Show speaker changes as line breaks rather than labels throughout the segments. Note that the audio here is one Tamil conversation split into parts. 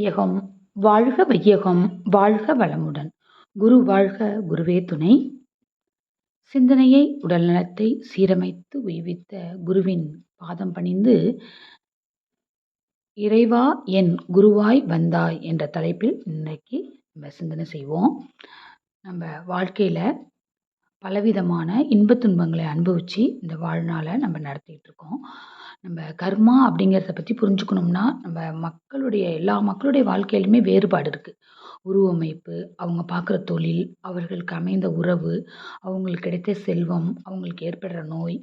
வையகம் வாழ்க வையகம் வாழ்க வளமுடன். குரு வாழ்க குருவே துணை. சிந்தனையை உடல்நலத்தை சீரமைத்து உய்வித்த குருவின் பாதம் பணிந்து இறைவா என் குருவாய் வந்தாய் என்ற தலைப்பில் இன்னைக்கு நம்ம சிந்தனை செய்வோம். நம்ம வாழ்க்கையில் பலவிதமான இன்பத் துன்பங்களை அனுபவித்து இந்த வாழ்நாளை நம்ம நடத்திட்டு இருக்கோம். நம்ம கர்மா அப்படிங்கிறத பற்றி புரிஞ்சுக்கணும்னா நம்ம மக்களுடைய எல்லா மக்களுடைய வாழ்க்கையிலுமே வேறுபாடு இருக்குது உருவமைப்பு அவங்க பார்க்குற தொழில் அவர்களுக்கு அமைந்த உறவு அவங்களுக்கு கிடைத்த செல்வம் அவங்களுக்கு ஏற்படுற நோய்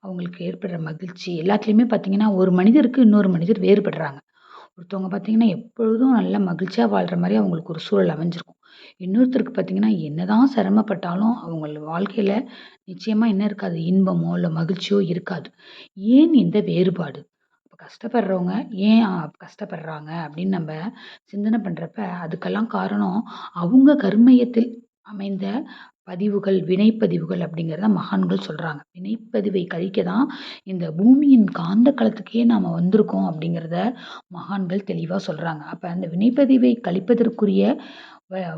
அவங்களுக்கு ஏற்படுற மகிழ்ச்சி எல்லாத்துலேயுமே பார்த்திங்கன்னா ஒரு மனிதருக்கு இன்னொரு மனிதர் வேறுபடுறாங்க. ஒருத்தவங்க பார்த்திங்கன்னா எப்பொழுதும் நல்லா மகிழ்ச்சியாக வாழ்கிற மாதிரி அவங்களுக்கு ஒரு சூழல் அமைஞ்சிருக்கும். இன்னொருத்தருக்கு பார்த்திங்கன்னா என்ன தான் சிரமப்பட்டாலும் அவங்க வாழ்க்கையில் நிச்சயமாக என்ன இருக்காது? இன்பமோ இல்லை மகிழ்ச்சியோ இருக்காது. ஏன் இந்த வேறுபாடு? இப்போ கஷ்டப்படுறவங்க ஏன் கஷ்டப்படுறாங்க அப்படின்னு நம்ம சிந்தனை பண்ணுறப்ப அதுக்கெல்லாம் காரணம் அவங்க கர்மயத்தில் அமைந்த பதிவுகள் வினைப்பதிவுகள் அப்படிங்கிறத மகான்கள் சொல்கிறாங்க வினைப்பதிவை கழிக்க தான் இந்த பூமியின் காந்த களத்துக்கே நாம் வந்திருக்கோம் அப்படிங்கிறத மகான்கள் தெளிவாக சொல்கிறாங்க அப்போ அந்த வினைப்பதிவை கழிப்பதற்குரிய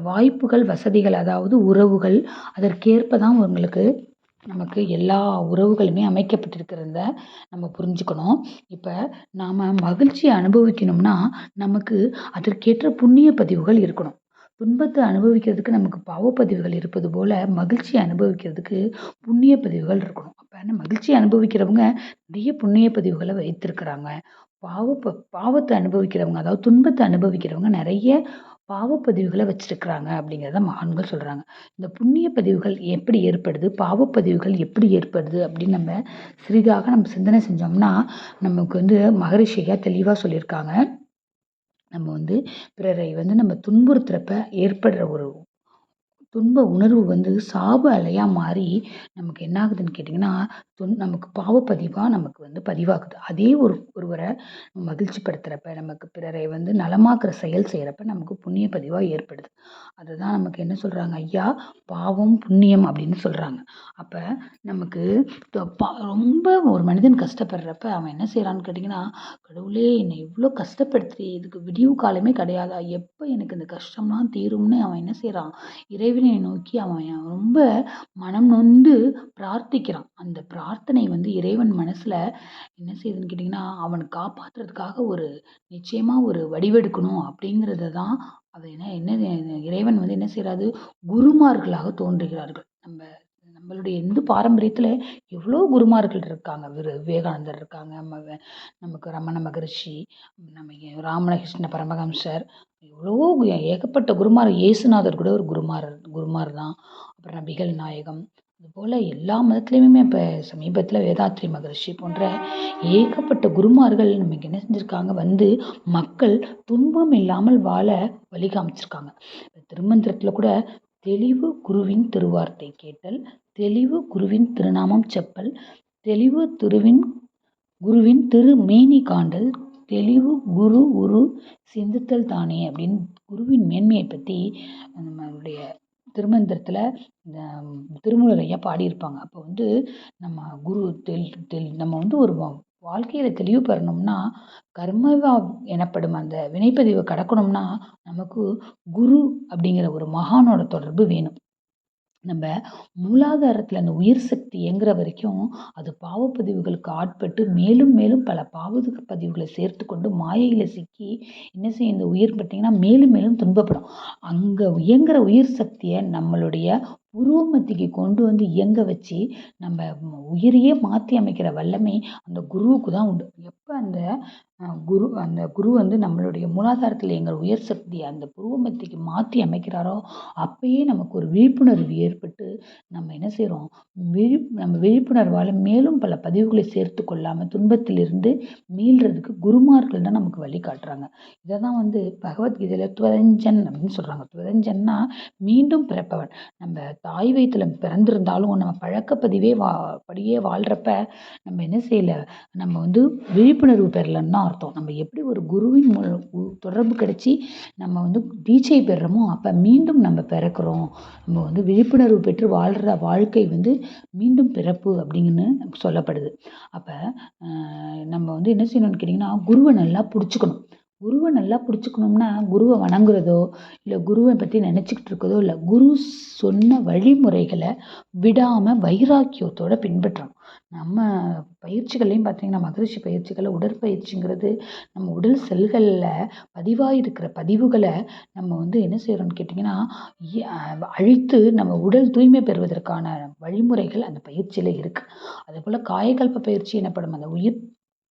வாய்ப்புகள் வசதிகள் அதாவது உறவுகள் அதற்கேற்ப தான் உங்களுக்கு நமக்கு எல்லா உறவுகளுமே அமைக்கப்பட்டிருக்கிறத நம்ம புரிஞ்சுக்கணும். இப்போ நாம் மகிழ்ச்சியை அனுபவிக்கணும்னா நமக்கு அதற்கேற்ற புண்ணிய பதிவுகள் இருக்கணும். துன்பத்தை அனுபவிக்கிறதுக்கு நமக்கு பாவப்பதிவுகள் இருப்பது போல் மகிழ்ச்சியை அனுபவிக்கிறதுக்கு புண்ணிய பதிவுகள் இருக்கணும். அப்போ என்ன? மகிழ்ச்சியை அனுபவிக்கிறவங்க நிறைய புண்ணிய பதிவுகளை வைத்திருக்கிறாங்க. பாவ பாவத்தை அனுபவிக்கிறவங்க அதாவது துன்பத்தை அனுபவிக்கிறவங்க நிறைய பாவப்பதிவுகளை வச்சிருக்கிறாங்க அப்படிங்கிறத மகான்கள் சொல்கிறாங்க இந்த புண்ணிய பதிவுகள் எப்படி ஏற்படுது? பாவப்பதிவுகள் எப்படி ஏற்படுது அப்படின்னு நம்ம சிறிதாக நம்ம சிந்தனை செஞ்சோம்னா நமக்கு வந்து மகரிஷியாக தெளிவாக சொல்லியிருக்காங்க. நம்ம வந்து பிறரை வந்து நம்ம துன்புறுத்துறப்ப ஏற்படுற ஒரு துன்ப உணர்வு வந்து சாப அலையாக மாறி நமக்கு என்ன ஆகுதுன்னு கேட்டிங்கன்னா துன் நமக்கு பாவப்பதிவாக நமக்கு வந்து பதிவாகுது. அதே ஒரு ஒருவரை மகிழ்ச்சிப்படுத்துகிறப்ப நமக்கு பிறரை வந்து நலமாக்குற செயல் செய்கிறப்ப நமக்கு புண்ணிய பதிவாக ஏற்படுது. அதுதான் நமக்கு என்ன சொல்கிறாங்க ஐயா பாவம் புண்ணியம் அப்படின்னு சொல்கிறாங்க அப்போ நமக்கு ரொம்ப ஒரு மனிதன் கஷ்டப்படுறப்ப அவன் என்ன செய்கிறான்னு கேட்டிங்கன்னா கடவுளே என்னை இவ்வளோ கஷ்டப்படுத்துறே இதுக்கு விடிவு காலமே கிடையாதா? எப்போ எனக்கு இந்த கஷ்டம்லாம் தீரும்னு அவன் என்ன செய்கிறான் இறைவன் இறைவனை நோக்கி அவன் ரொம்ப மனம் நொந்து பிரார்த்திக்கிறான். அந்த பிரார்த்தனை வந்து இறைவன் மனசில் என்ன செய்யுதுன்னு கேட்டிங்கன்னா அவனை காப்பாற்றுறதுக்காக ஒரு நிச்சயமாக ஒரு வடிவெடுக்கணும் அப்படிங்கிறத தான் அது என்ன என்ன இறைவன் வந்து என்ன செய்கிறாரு குருமார்களாக தோன்றுகிறார்கள். நம்ம நம்மளுடைய இந்து பாரம்பரியத்தில் எவ்வளோ குருமார்கள் இருக்காங்க. விரு விவேகானந்தர் இருக்காங்க. நம்ம நமக்கு ரமண மகரிஷி நம்ம ராமகிருஷ்ண பரமஹம்சர் எவ்வளோ ஏகப்பட்ட குருமார். இயேசுநாதர் கூட ஒரு குருமார் குருமார் தான் அப்புறம் நபிகள் நாயகம். அதுபோல் எல்லா மதத்துலேயுமே இப்போ சமீபத்தில் வேதாத்ரி மகரிஷி போன்ற ஏகப்பட்ட குருமார்கள் நமக்கு என்ன செஞ்சுருக்காங்க. வந்து மக்கள் துன்பம் இல்லாமல் வாழ வழி காமிச்சிருக்காங்க. திருமந்திரத்தில் கூட தெளிவு குருவின் திருவார்த்தை கேட்டல் தெளிவு குருவின் திருநாமம் செப்பல். தெளிவு திருவின் குருவின் திருமேனி காண்டல். தெளிவு குரு உரு சிந்தித்தல் தானே அப்படின்னு குருவின் மேன்மையை பற்றி நம்மளுடைய திருமந்திரத்தில் இந்த திருமுறையாக ஐயா பாடியிருப்பாங்க. அப்போ வந்து நம்ம குரு தெல் தெல் நம்ம வந்து ஒரு வாழ்க்கையில் தெளிவு பெறணும்னா கர்மவா எனப்படும் அந்த வினைப்பதிவை கடக்கணும்னா நமக்கு குரு அப்படிங்கிற ஒரு மகானோட தொடர்பு வேணும். நம்ம மூலாதாரத்தில் அந்த உயிர் சக்தி இயங்குற வரைக்கும் அது பாவப்பதிவுகளுக்கு ஆட்பட்டு மேலும் மேலும் பல பாவ பதிவுகளை சேர்த்து கொண்டு மாயையில் சிக்கி என்ன செய்யும்? இந்த உயிர் பார்த்திங்கன்னா மேலும் மேலும் துன்பப்படும். அங்கே இயங்குற உயிர் சக்தியை நம்மளுடைய உருவமத்திக்கு கொண்டு வந்து இயங்க வச்சு நம்ம உயிரையே மாற்றி அமைக்கிற வல்லமை அந்த குருவுக்கு தான் உண்டு. எப்போ அந்த குரு அந்த குரு வந்து நம்மளுடைய மூலாதாரத்தில் எங்கள் உயர் சக்தி அந்த புருவமத்திக்கு மாற்றி அமைக்கிறாரோ அப்பயே நமக்கு ஒரு விழிப்புணர்வு ஏற்பட்டு நம்ம என்ன செய்கிறோம் விழி நம்ம விழிப்புணர்வால் மேலும் பல பதிவுகளை சேர்த்து கொள்ளாமல் துன்பத்திலிருந்து மீள்றதுக்கு குருமார்கள் தான் நமக்கு வழி காட்டுறாங்க. இதை தான் வந்து பகவத்கீதையில் துவரஞ்சன் அப்படின்னு சொல்கிறாங்க துவரஞ்சன்னா மீண்டும் பிறப்பவன். நம்ம தாய் வயிற்றில் பிறந்திருந்தாலும் நம்ம பழக்கப்பதிவே வா படியே வாழ்கிறப்ப நம்ம என்ன செய்யலை? நம்ம வந்து விழிப்புணர்வு பெறலைன்னு தான் அர்த்தம். நம்ம எப்படி ஒரு குருவின் தொடர்பு கிடச்சி நம்ம வந்து தீட்சை பெறுறோமோ அப்போ மீண்டும் நம்ம பிறக்கிறோம். நம்ம வந்து விழிப்புணர்வு பெற்று வாழ்கிற வாழ்க்கை வந்து மீண்டும் பிறப்பு அப்படிங்கன்னு சொல்லப்படுது. அப்போ நம்ம வந்து என்ன செய்யணும்னு கேட்டிங்கன்னா குருவை நல்லா பிடிச்சிக்கணும். குருவை நல்லா பிடிச்சிக்கணும்னா குருவை வணங்குறதோ இல்லை குருவை பற்றி நினச்சிக்கிட்டு இருக்கதோ இல்லை குரு சொன்ன வழிமுறைகளை விடாமல் வைராக்கியத்தோடு பின்பற்றணும். நம்ம பயிற்சிகள்லையும் பார்த்தீங்கன்னா மகரிஷி பயிற்சிகளை உடற்பயிற்சிங்கிறது நம்ம உடல் செல்களில் பதிவாக இருக்கிற பதிவுகளை நம்ம வந்து என்ன செய்கிறோம்னு கேட்டிங்கன்னா அழித்து நம்ம உடல் தூய்மை பெறுவதற்கான வழிமுறைகள் அந்த பயிற்சியில் இருக்குது அதே போல் காயகல்ப பயிற்சி எனப்படும் அந்த உயிர்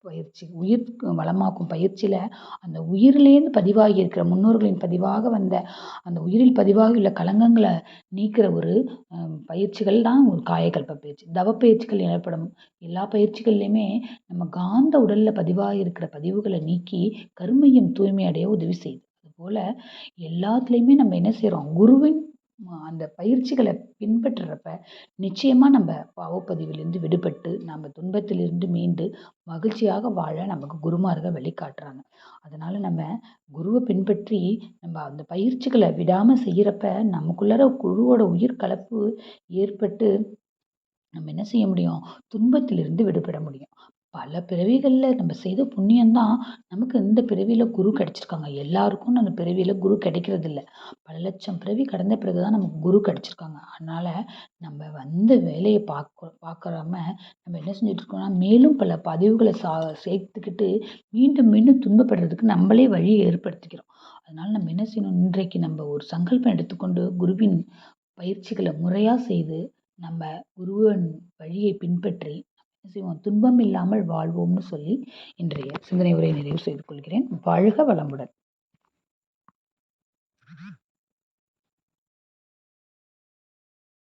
பயிற்சி உயிர் வளமாக்கும் பயிற்சியில் அந்த உயிர்லேருந்து பதிவாகி இருக்கிற முன்னோர்களின் பதிவாக வந்த அந்த உயிரில் பதிவாகி உள்ள களங்கங்களை நீக்கிற ஒரு பயிற்சிகள் தான் ஒரு காயகல்ப பயிற்சி. தவ பயிற்சிகள் எனப்படும் எல்லா பயிற்சிகள்லையுமே நம்ம காந்த உடலில் பதிவாகி இருக்கிற பதிவுகளை நீக்கி கருமையம் தூய்மை அடைய உதவி செய்யுது. அதுபோல் எல்லாத்துலேயுமே நம்ம என்ன செய்கிறோம் குருவின் அந்த பயிற்சிகளை பின்பற்றுறப்ப நிச்சயமாக நம்ம பாவப்பதிவிலேருந்து விடுபட்டு நம்ம துன்பத்திலிருந்து மீண்டு மகிழ்ச்சியாக வாழ நமக்கு குருமார்கள் வழிகாட்டுறாங்க. அதனால் நம்ம குருவை பின்பற்றி நம்ம அந்த பயிற்சிகளை விடாமல் செய்கிறப்ப நமக்குள்ளார குருவோட உயிர் கலப்பு ஏற்பட்டு நம்ம என்ன செய்ய முடியும்? துன்பத்திலிருந்து விடுபட முடியும். பல பிறவிகளில் நம்ம செய்த புண்ணியம் தான் நமக்கு இந்த பிறவியில் குரு கிடச்சிருக்காங்க. எல்லாருக்கும் அந்த பிறவியில் குரு கிடைக்கிறதில்ல. பல லட்சம் பிறவி கடந்த பிறகு தான் நமக்கு குரு கிடச்சிருக்காங்க. அதனால் நம்ம வந்த வேலையை பார்க்க பார்க்குறாம நம்ம என்ன செஞ்சுட்ருக்கோம்னா மேலும் பல பதிவுகளை சா சேர்த்துக்கிட்டு மீண்டும் மீண்டும் துன்பப்படுறதுக்கு நம்மளே வழியை ஏற்படுத்திக்கிறோம். அதனால் நம்ம என்ன செய்யணும்? இன்றைக்கு நம்ம ஒரு சங்கல்பம் எடுத்துக்கொண்டு குருவின் பயிற்சிகளை முறையாக செய்து நம்ம குருவின் வழியை பின்பற்றி செய்வோம். துன்பம் இல்லாமல் வாழ்வோம்னு சொல்லி இன்றைய சிந்தனை உரை நிறைவு செய்து கொள்கிறேன். வாழ்க வளமுடன்.